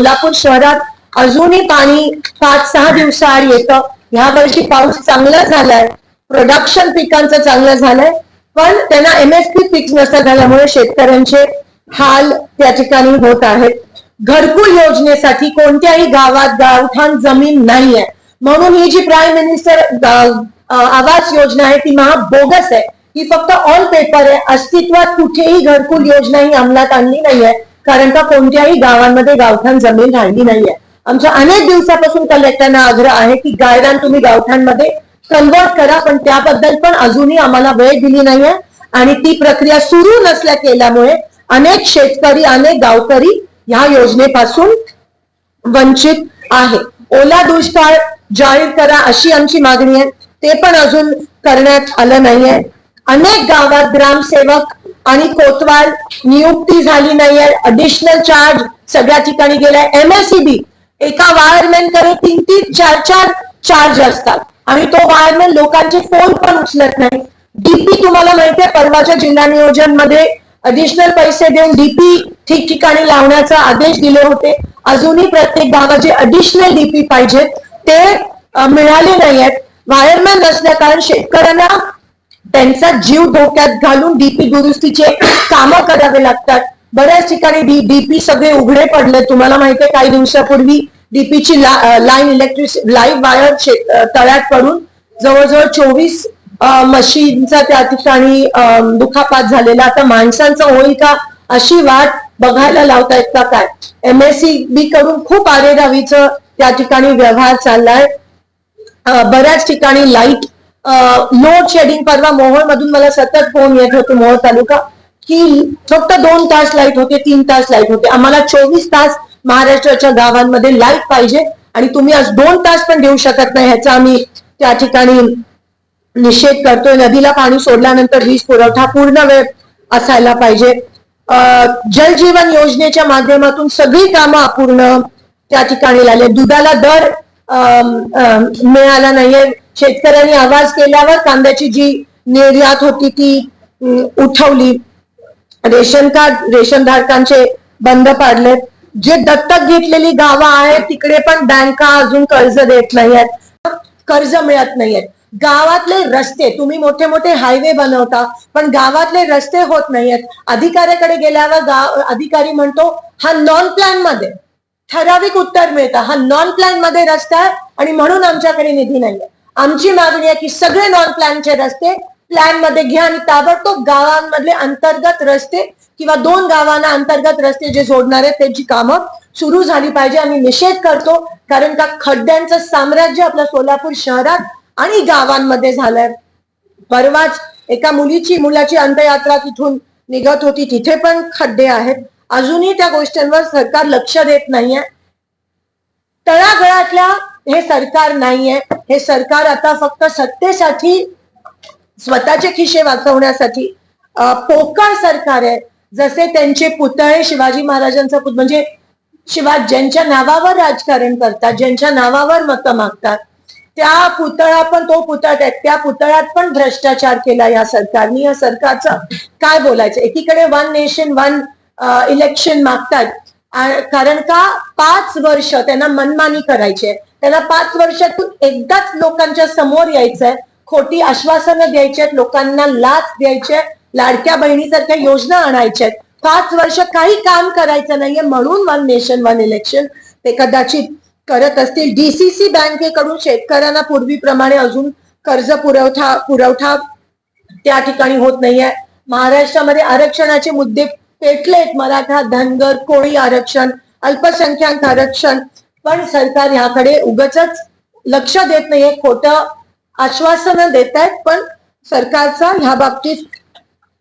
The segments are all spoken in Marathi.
कोल्हापूर शहरात अजूनही पाणी पाच सहा दिवसाआड येतं. ह्या वर्षी पाऊस चांगला झालाय. प्रोडक्शन पिकांचं चांगलं झालंय. पण त्यांना एमएसपी फिक्स नसता झाल्यामुळे शेतकऱ्यांचे हाल त्या ठिकाणी होत आहेत. घरकुल योजनेसाठी कोणत्याही गावात गावठाण जमीन नाही आहे म्हणून ही जी प्राईम मिनिस्टर आवास योजना आहे ती महा बोगस आहे. ही फक्त ऑन पेपर आहे. अस्तित्वात कुठेही घरकुल योजना ही अंमलात आणली नाहीये. कारण का कोणत्याही गावांमध्ये गावठाण जमीन राहिली नाहीये. आमच्या अनेक दिवसापासून कलेक्टरना आग्रह आहे की गायरान तुम्ही गावठाणमध्ये कन्वर्ट करा पण त्याबद्दल पण अजूनही आम्हाला वेळ दिली नाहीये. आणि ती प्रक्रिया सुरू नसल्या केल्यामुळे अनेक शेतकरी अनेक गावकरी ह्या योजनेपासून वंचित आहे. ओला दुष्काळ जाहीर करा अशी आमची मागणी आहे. ते पण अजून करण्यात आलं नाहीये. अनेक गावात ग्रामसेवक आणि कोतवाल नियुक्ती झाली नाहीये. अडिशनल चार्ज सगळ्या ठिकाणी गेलाय. एमएससीबी एका वायरमॅनकडे तीन तीन चार चार चार्ज असतात. आणि तो वायरमॅन लोकांचे फोन पण उचलत नाही. डीपी तुम्हाला माहितीये परवाच्या जिल्हा नियोजनमध्ये अडिशनल पैसे देऊन डीपी ठिकठिकाणी लावण्याचा आदेश दिले होते. अजूनही प्रत्येक गावाचे अडिशनल डीपी पाहिजेत. ते मिळाले नाहीयेत. वायरमॅन नसल्या कारण शेतकऱ्यांना त्यांचा जीव धोक्यात घालून डीपी दुरुस्तीचे कामं करावे लागतात. बऱ्याच ठिकाणी डीपी सगळे उघडे पडले. तुम्हाला माहितीये काही दिवसापूर्वी डीपीची लाईन इलेक्ट्रिस लाईव्ह वायर तळ्यात पडून जवळजवळ चोवीस मशीनचा त्या ठिकाणी दुखापात झालेला. आता माणसांचा होईल का अशी वाट बघायला लावतायत का काय? एम एस बी कडून खूप आरेरावीचं त्या ठिकाणी व्यवहार चाललाय. बऱ्याच ठिकाणी लाइट लोड शेडिंग परवा मोहोळ मधून मला सतत फोन येत होते मोहोळ तालुका की फक्त दोन तास लाइट होते तीन तास लाइट होते. आम्हाला चोवीस तास महाराष्ट्राच्या गावांमध्ये लाइट पाहिजे आणि तुम्ही आज दोन तास पण देऊ शकत नाही ह्याचा आम्ही त्या ठिकाणी निषेध करतोय. नदीला पाणी सोडल्यानंतर वीज पुरवठा पूर्ण वेळ असायला पाहिजे. जल जलजीवन योजनेच्या माध्यमातून सगळी कामं अपूर्ण त्या ठिकाणी लागले. दुधाला दर मिळाला नाहीये. शेतकऱ्यांनी आवाज केल्यावर कांद्याची जी निर्यात होती ती उठवली. रेशन कार्ड रेशन धारकांचे बंद पाडलेत. जे दत्तक घेतलेली गावं आहेत तिकडे पण बँका अजून कर्ज देत नाहीयेत. कर्ज मिळत नाहीयेत. गावातले रस्ते तुम्ही मोठे मोठे हायवे बनवता पण गावातले रस्ते होत नाहीयेत. अधिकाऱ्याकडे गेल्यावर गाव अधिकारी म्हणतो हा नॉन प्लॅनमध्ये. ठराविक उत्तर मिळतं. हा नॉन प्लॅनमध्ये रस्ता आहे आणि म्हणून आमच्याकडे निधी नाहीये. आमची मागणी आहे की सगळे नॉन प्लॅनचे रस्ते प्लॅनमध्ये घ्या आणि ताबडतोब गावांमधले अंतर्गत रस्ते किंवा दोन गावांना अंतर्गत रस्ते जे जोडणार आहेत त्यांची कामं सुरू झाली पाहिजे. आम्ही निषेध करतो कारण का खड्ड्यांचं साम्राज्य आपल्या सोलापूर शहरात आणि गावांमध्ये झालंय. परवाच एका मुलीची मुलाची अंतयात्रा तिथून निघत होती. तिथे पण खड्डे आहेत. अजूनही त्या गोष्टींवर सरकार लक्ष देत नाहीये. तळागळातल्या हे सरकार नाहीये. हे सरकार आता फक्त सत्तेसाठी स्वतःचे खिशे वाचवण्यासाठी पोकळ सरकार आहे. जसे त्यांचे पुतळे शिवाजी महाराजांचा पुत म्हणजे शिवा ज्यांच्या नावावर राजकारण करतात ज्यांच्या नावावर मतं मागतात त्या पुतळा पण तो पुतळ्यात त्या पुतळ्यात पण भ्रष्टाचार केला या सरकारने. या सरकारचं काय बोलायचं? एकीकडे वन नेशन वन इलेक्शन मागतात. कारण का? पाच वर्ष त्यांना मनमानी करायची. त्यांना पाच वर्षातून एकदाच लोकांच्या समोर यायचंय. खोटी आश्वासनं द्यायची लोकांना लाच द्यायचे लाडक्या बहिणीसारख्या योजना आणायच्या आहेत पाच वर्ष काही काम करायचं नाहीये म्हणून वन नेशन वन इलेक्शन ते कदाचित करत असतील. डीसीसी बँकेकडून शेतकऱ्यांना पूर्वीप्रमाणे अजून कर्ज पुरवठा पुरवठा त्या ठिकाणी होत नाहीये. महाराष्ट्रामध्ये आरक्षणाचे मुद्दे पेटलेत मराठा धनगर कोळी आरक्षण अल्पसंख्याक आरक्षण. पण सरकार ह्याकडे उगच लक्ष देत नाहीये खोटं आश्वासनं देत आहेत पण सरकारचा ह्या बाबतीत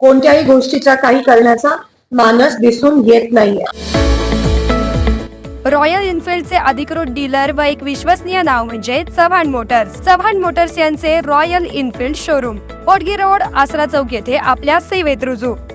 कोणत्याही गोष्टीचा काही करण्याचा मानस दिसून येत नाहीये. रॉयल एनफिल्डचे अधिकृत डीलर व एक विश्वसनीय नाव म्हणजे चव्हाण मोटर्स. चव्हाण मोटर्स यांचे Royal Enfield showroom Potgi road Asara चौक येथे आपल्या सेवेत रुजू.